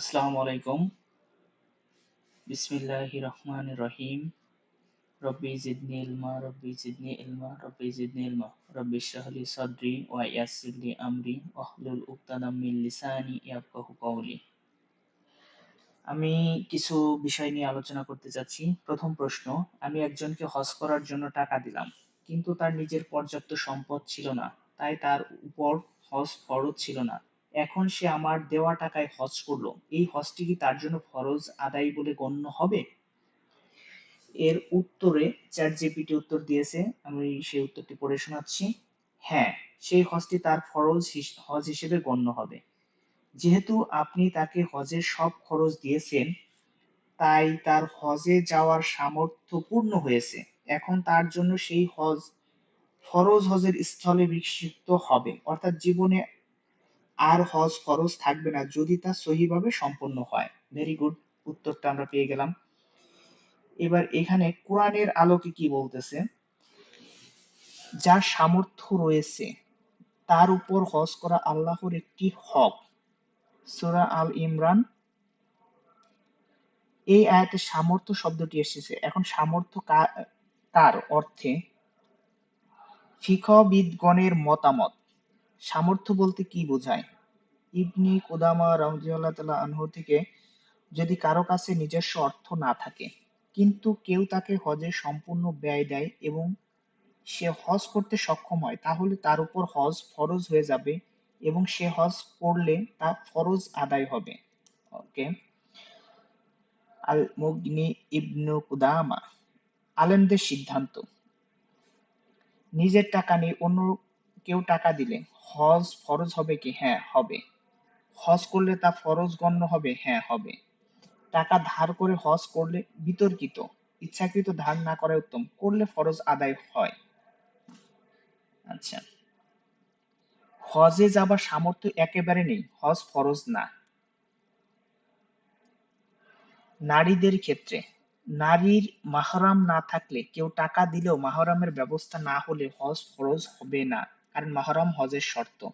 আসসালামু আলাইকুম। বিসমিল্লাহ রহমান রহিম। রব্বি জিদনি ইলমা, রব্বি জিদনি ইলমা, রব্বি জিদনি ইলমা। রব্বি শাহলি সাদরি ওয়া ইয়াসসিরলি আমরি ওয়াহলুল উকতাদাম মিন লিসানি ইয়াফকাহু কওলি। আমি কিছু বিষয় নিয়ে আলোচনা করতে যাচ্ছি প্রথম প্রশ্ন, আমি একজনকে হজ করার জন্য টাকা দিলাম, কিন্তু তার নিজের পর্যাপ্ত সম্পদ ছিল না, তাই তার উপর হজ ফরজ ছিল না। এখন সে আমার দেওয়া টাকায় হজ করল। এই হজটি কি তার জন্য ফরজ আদায় বলে গণ্য হবে? এর উত্তরে চ্যাট জিপিটি উত্তর দিয়েছে। আমি সেই উত্তরটি পড়ে শোনাচ্ছি। হ্যাঁ সেই হজটি তার ফরজ হজ হিসেবে গণ্য হবে। যেহেতু আপনি তাকে হজের সব খরচ দিয়েছেন, তাই তার হজে যাওয়ার সামর্থ্য পূর্ণ হয়েছে। এখন তার জন্য সেই হজ, ফরজ হজের স্থলে বিক্ষিপ্ত হবে। অর্থাৎ জীবনে আর হজ ফরজ থাকবে না যদি তা সহিভাবে সম্পন্ন হয়। ভেরি গুড উত্তরটা আমরা পেয়ে গেলাম। এবার এখানে কোরআনের আলোকে কি বলতেছে? যার সামর্থ্য রয়েছে, তার উপর হজ করা আল্লাহর একটি হক। সুরা আল ইমরান। এই আয়াতে সামর্থ্য শব্দটি এসেছে। এখন সামর্থ্য কার অর্থে ফিকবিদগণের মতামত। সামর্থ্য বলতে কি বোঝায়? ইবনি কুদামা রহমতুল্লাহ তালা আনহু থেকে যদি কারও কাছে নিজস্ব অর্থ না থাকে, কিন্তু কেউ তাকে হজের সম্পূর্ণ ব্যয় দেয় এবং সে হজ করতে সক্ষম হয়, তাহলে তার উপর হজ ফরজ হয়ে যাবে এবং সে হজ করলে তা ফরজ আদায় হবে। ওকে। আল মুগনি ইবনু কুদামা, আলেমদের সিদ্ধান্ত। নিজের টাকা নিয়ে অন্য কেউ টাকা দিলে হজ ফরজ হবে কি? হ্যাঁ হবে। হজ করলে তা ফরজ গণ্য হবে? হ্যাঁ হবে। টাকা ধার করে হজ করলে বিতর্কিত, ইচ্ছাকৃত ধার না করা উত্তম, করলে ফরজ আদায় হয়। আচ্ছা। হজে যাবার সামর্থ্য একেবারে নেই হজ ফরজ না। নারীদের ক্ষেত্রে, নারীর মাহরাম না থাকলে, কেউ টাকা দিলেও মাহরামের ব্যবস্থা না হলে হজ ফরজ হবে না। কারণ মাহরাম হজের শর্ত।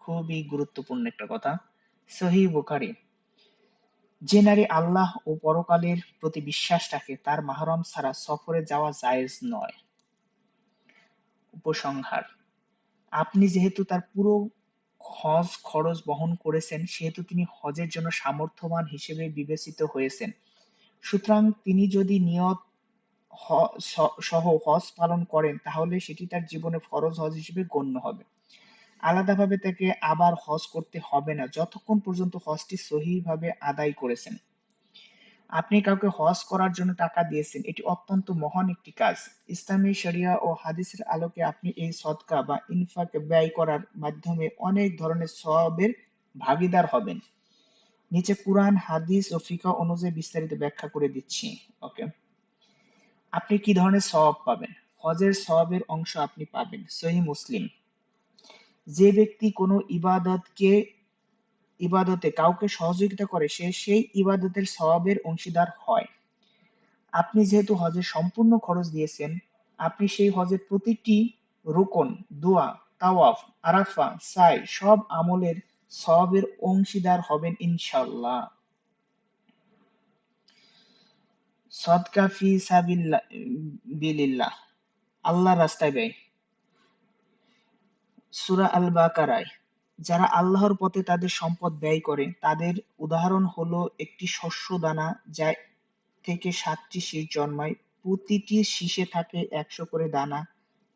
খুবই গুরুত্বপূর্ণ একটা কথা। সহি বুখারি। যে নারী আল্লাহ ও পরকালের প্রতি বিশ্বাস রাখে, তার মাহরম ছাড়া সফরে যাওয়া জায়েজ নয়। উপসংহার। আপনি যেহেতু তার পুরো হজ খরচ বহন করেছেন, সেহেতু তিনি হজের জন্য সামর্থ্যবান হিসেবে বিবেচিত হয়েছেন। সুতরাং তিনি যদি নিয়ত সহ হজ পালন করেন, তাহলে সেটি তার জীবনে ফরজ হজ হিসেবে গণ্য হবে। আলাদাভাবে তাকে আবার হজ করতে হবে না, যতক্ষণ পর্যন্ত হজটি সহিভাবে আদায় করেছেন। আপনি কাউকে হজ করার জন্য টাকা দিয়েছেন, এটি অত্যন্ত মহান একটি কাজ। ইসলামী শরিয়া ও হাদিসের আলোকে আপনি এই সদকা বা ইনফাক ব্যয় করার মাধ্যমে অনেক ধরনের সবের ভাগিদার হবেন। নিচে কুরআন, হাদিস ও ফিকা অনুযায়ী বিস্তারিত ব্যাখ্যা করে দিচ্ছি। ওকে। আপনি কি ধরনের সওয়াব পাবেন? হজের সওয়াবের অংশ আপনি পাবেন। সহি মুসলিম। যে ব্যক্তি কোনো ইবাদতকে, ইবাদতে কাউকে সহযোগিতা করে, সে সেই ইবাদতের সওয়াবের অংশীদার হয়। আপনি যেহেতু হজের সম্পূর্ণ খরচ দিয়েছেন, আপনি সেই হজের প্রতিটি রোকন, দোয়া, তাওয়াফ, আরাফা, সাই সব আমলের সওয়াবের অংশীদার হবেন ইনশাল্লাহ সদকা ফি সাবিল্লাহ আল্লাহ রাস্তায় ব্যয়। সূরা আল বাকারায় যারা আল্লাহর পথে তাদের সম্পদ ব্যয় করে, তাদের উদাহরণ হলো একটি শস্য দানা যা থেকে সাতটি শীষ জন্মায়, প্রতিটি শীষে থাকে একশো করে দানা,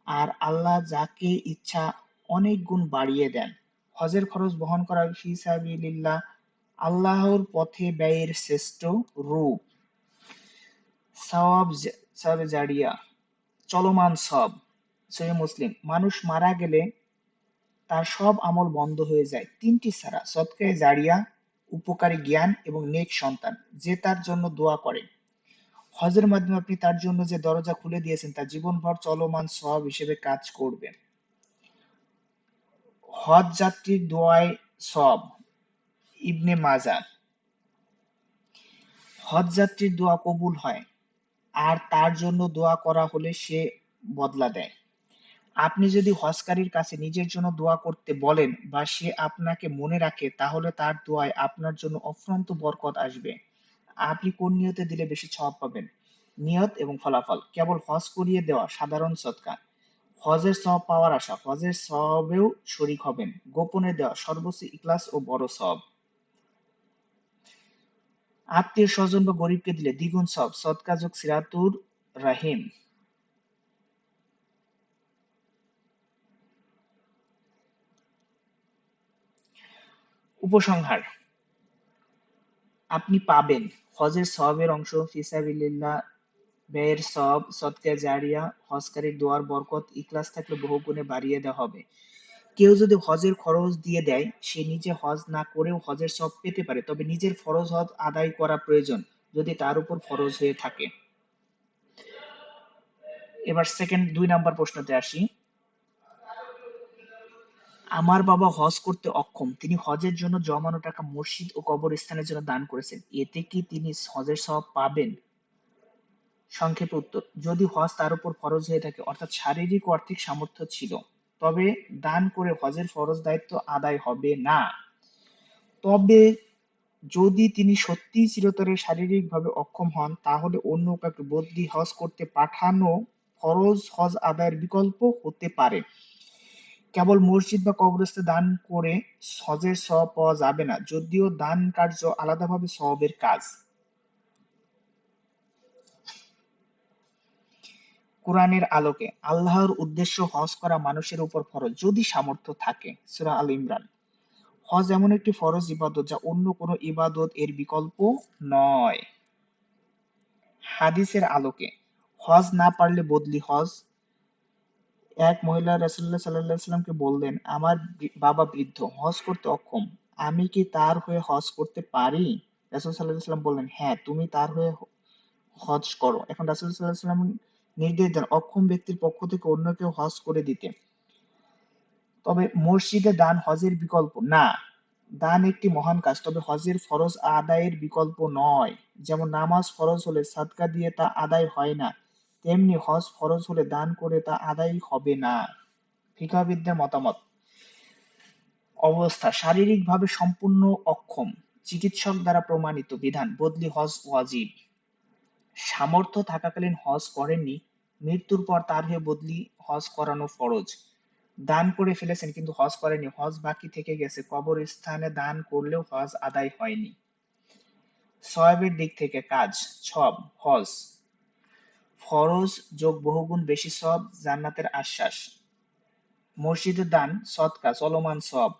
আর আল্লাহ যাকে ইচ্ছা অনেক গুণ বাড়িয়ে দেন। হজের খরচ বহন করা ফিসাবিল্লাহ আল্লাহর পথে ব্যয়ের শ্রেষ্ঠ রূপ। জারিয়া, চলমান সব, সহি মুসলিম। মানুষ মারা গেলে তার সব আমল বন্ধ হয়ে যায়। তিনটি ছাড়া সৎকায় জারিয়া, উপকারী জ্ঞান এবং নেক সন্তান, যে তার জন্য দোয়া করে। হজের মাধ্যমে আপনি তার জন্য যে দরজা খুলে দিয়েছেন, তা জীবনভর চলমান সব হিসেবে কাজ করবে। হজ যাত্রীর দোয়ায় সব, ইবনে মাজা। হজ যাত্রীর দোয়া কবুল হয়। আর তার জন্য দোয়া করা হলে সে বদলা দেয়। আপনি যদি হজকারীর কাছে নিজের জন্য দোয়া করতে বলেন বা সে আপনাকে মনে রাখে, তাহলে তার দোয়ায় আপনার জন্য অফ্রান্ত বরকত আসবে। আপনি কোন নিয়তে দিলে বেশি সওয়াব পাবেন? নিয়ত এবং ফলাফল। কেবল হজ করিয়ে দেওয়া সাধারণ সৎকার হজের সওয়াব পাওয়ার আশা। হজের সওয়াবেও শরিক হবেন। গোপনে দেওয়া সর্বোচ্চ ইখলাস ও বড় সওয়াব। আত্মীয় স্বজন বা গরিবকে দিলে দ্বিগুণ সব সৎকাজক সিরাতুর রাহিম। উপসংহার। আপনি পাবেন হজের সবের অংশ ফিসাবিল্লাহ ব্যয়ের সব সৎকা জারিয়া, হজকারীর দোয়ার বরকত, ইখলাস থাকলে বহু গুণে বাড়িয়ে দেওয়া হবে। কেউ যদি হজের খরচ দিয়ে দেয়, সে নিজে হজ না করেও হজের সব পেতে পারে। তবে নিজের ফরজ হজ আদায় করা প্রয়োজন যদি তার উপর ফরজ হয়ে থাকে। এবার সেকেন্ড দুই নাম্বার প্রশ্নতে আসি। আমার বাবা হজ করতে অক্ষম। তিনি হজের জন্য জমানো টাকা মসজিদ ও কবরস্থানের জন্য দান করেছেন। এতে কি তিনি হজের সব পাবেন? সংক্ষেপে উত্তর, যদি হজ তার উপর ফরজ হয়ে থাকে, অর্থাৎ শারীরিক আর্থিক সামর্থ্য ছিল। তবে দান করে হজের ফরজ দায়িত্ব আদায় হবে না। তবে যদি তিনি সত্যিই চিরতরে শারীরিকভাবে অক্ষম হন, তাহলে অন্য কাউকে বদলি হজ করতে পাঠানো ফরজ হজ আদায়ের বিকল্প হতে পারে। কেবল মসজিদ বা কবরস্থানে দান করে হজের সব পাওয়া যাবে না, যদিও দান কার্য আলাদাভাবে সওয়াবের কাজ। কোরআনের আলোকে আল্লাহর উদ্দেশ্য হজ করা মানুষের উপর ফরজ, যদি সামর্থ্য থাকে, সূরা আল ইমরান। হজ এমন একটি ফরজ ইবাদত যা অন্য কোনো ইবাদত এর বিকল্প নয়। হাদিসের আলোকে হজ না পারলে বদলি হজ। এক মহিলা আলাইহি সাল্লামকে বললেন, আমার বাবা বৃদ্ধ, হজ করতে অক্ষম, আমি কি তার হয়ে হজ করতে পারি? রাসূল আলাইহি সাল্লাম বললেন হ্যাঁ তুমি তার হয়ে হজ করো। এখন রাসূল আলাইহি সাল্লাম নির্দেশ দেন অক্ষম ব্যক্তির পক্ষ থেকে অন্য কেউ হজ করে দিতে। তবে মসজিদে দান হজের বিকল্প না। দান একটি মহান কাজ, তবে হজের ফরজ আদায়ের বিকল্প নয়। যেমন নামাজ ফরজ হলে সাদকা দিয়ে তা আদায় হয় না, তেমনি হজ ফরজ হলে দান করে তা আদায় হবে না। ফিকাবিদদের মতামত। অবস্থা, শারীরিকভাবে সম্পূর্ণ অক্ষম, চিকিৎসক দ্বারা প্রমাণিত বিধান, বদলি হজ ওয়াজিব। সামর্থ্য থাকাকালীন হজ করেননি মৃত্যুর পর তার হয়ে বদলি হজ করানো ফরজ। দান করে ফেলেছেন, কিন্তু হজ করেনি হজ বাকি থেকে গেছে। কবর স্থানে দান করলেও হজ আদায় হয়নি। সয়াবের দিক থেকে কাজ সব হজ। ফরজ যোগ বহুগুণ বেশি সব জান্নাতের আশ্বাস। মসজিদের দান, সৎকা, চলমান সব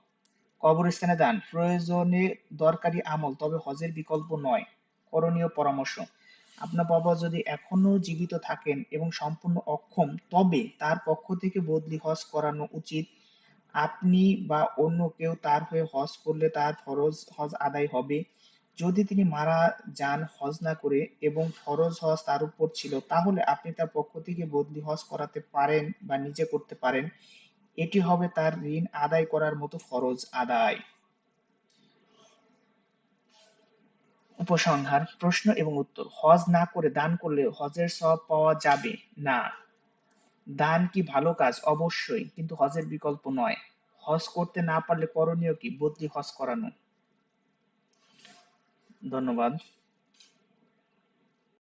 কবরস্থানে দান, প্রয়োজনে দরকারি আমল, তবে হজের বিকল্প নয়। করণীয় পরামর্শ। আপনার বাবা যদি এখনও জীবিত থাকেন এবং সম্পূর্ণ অক্ষম, তবে তার পক্ষ থেকে বদলি হজ করানো উচিত। আপনি বা অন্য কেউ তার হয়ে হজ করলে তার ফরজ হজ আদায় হবে। যদি তিনি মারা যান হজ না করে এবং ফরজ হজ তার উপর ছিল, তাহলে আপনি তার পক্ষ থেকে বদলি হজ করাতে পারেন বা নিজে করতে পারেন। এটি হবে তার ঋণ আদায় করার মতো ফরজ আদায়। উপসংহার, প্রশ্ন এবং উত্তর। হজ না করে দান করলে হজের সব পাওয়া যাবে? না। দান কি ভালো কাজ? অবশ্যই, কিন্তু হজের বিকল্প নয়। হজ করতে না পারলে করণীয় কি? বদলি হজ করানো। ধন্যবাদ।